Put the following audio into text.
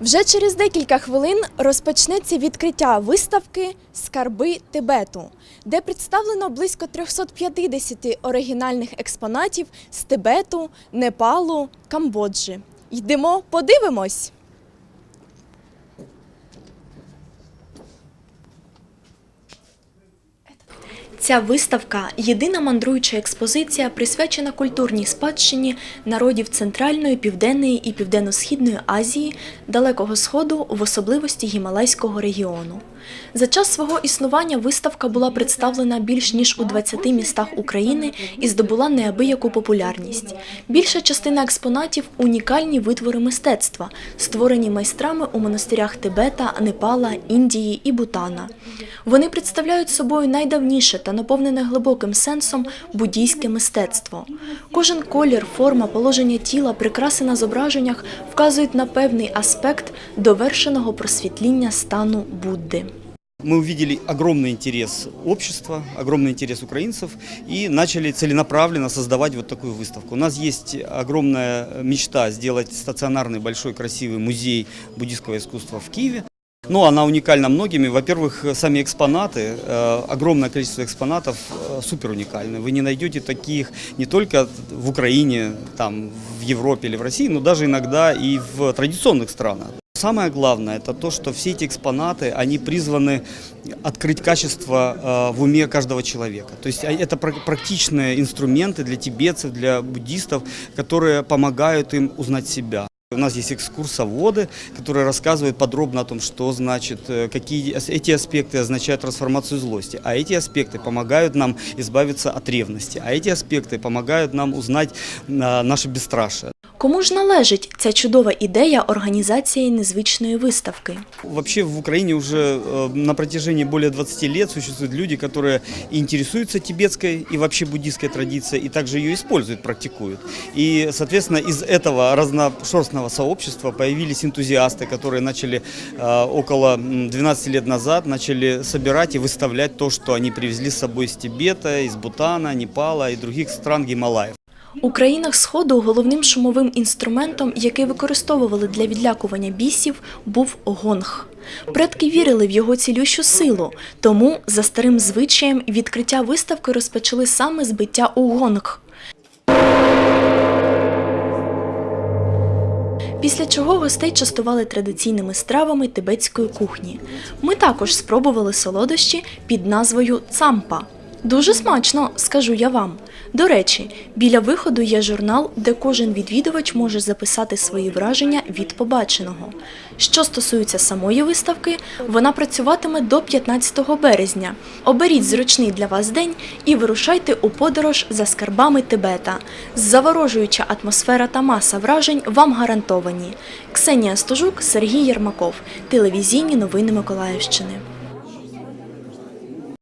Вже через декілька хвилин розпочнеться відкриття виставки Скарби Тибету, де представлено близько 350 оригінальних експонатів з Тибету, Непалу, Камбоджі. Йдемо, подивимось. Ця виставка єдина мандруюча експозиція, присвячена культурній спадщині народів Центральної, Південної і Південно-Східної Азії, Далекого Сходу, в особливості Гімалайського регіону. За час свого існування виставка була представлена більш ніж у 20 містах України і здобула неабияку популярність. Більша частина експонатів унікальні витвори мистецтва, створені майстрами у монастирях Тибета, Непала, Індії і Бутана. Вони представляють собою найдавніше та наповнене глибоким сенсом буддійське мистецтво. Кожен колір, форма, положення тіла, прикраси на зображеннях вказують на певний аспект довершеного просвітління стану Будди. Мы увидели огромный интерес общества, огромный интерес украинцев и начали целенаправленно создавать вот такую выставку. У нас есть огромная мечта сделать стационарный большой красивый музей буддийского искусства в Киеве. Но она уникальна многими. Во-первых, сами экспонаты, э, огромное количество экспонатов э, супер уникальны. Вы не найдете таких не только в Украине, там, в Европе или в России, но даже иногда и в традиционных странах. Самое главное это то, что все эти экспонаты, они призваны открыть качество э, в уме каждого человека. То есть а, это пра- практичные инструменты для тибетцев, для буддистов, которые помогают им узнать себя. У нас есть экскурсоводы, которые рассказывают подробно о том, что значит, э, какие ас- эти аспекты означают трансформацию злости, а эти аспекты помогают нам избавиться от ревности, а эти аспекты помогают нам узнать э, наше бесстрашие. Кому ж належить ця чудова ідея організації незвичної виставки? Вообще в Украине уже э, на протяжении более 20 лет существуют люди, которые и интересуются тибетской и вообще буддийской традицией, и также ее используют, практикуют. И, соответственно, из этого разношерстного сообщества появились энтузиасты, которые начали э, около м, 12 лет назад начали собирать и выставлять то, что они привезли с собой из Тибета, из Бутана, Непала и других стран Гималаев. У країнах Сходу головним шумовим інструментом, який використовували для відлякування бісів, був гонг. Предки вірили в його цілющу силу, тому за старим звичаєм відкриття виставки розпочали саме з биття у гонг. Після чого гостей частували традиційними стравами тибетської кухні. Ми також спробували солодощі під назвою цампа. Дуже смачно, скажу я вам. До речі, біля виходу є журнал, де кожен відвідувач може записати свої враження від побаченого. Що стосується самої виставки, вона працюватиме до 15 березня. Оберіть зручний для вас день і вирушайте у подорож за скарбами Тибета. Заворожуюча атмосфера та маса вражень вам гарантовані. Ксенія Стожук, Сергій Єрмаков. Телевізійні новини Миколаївщини.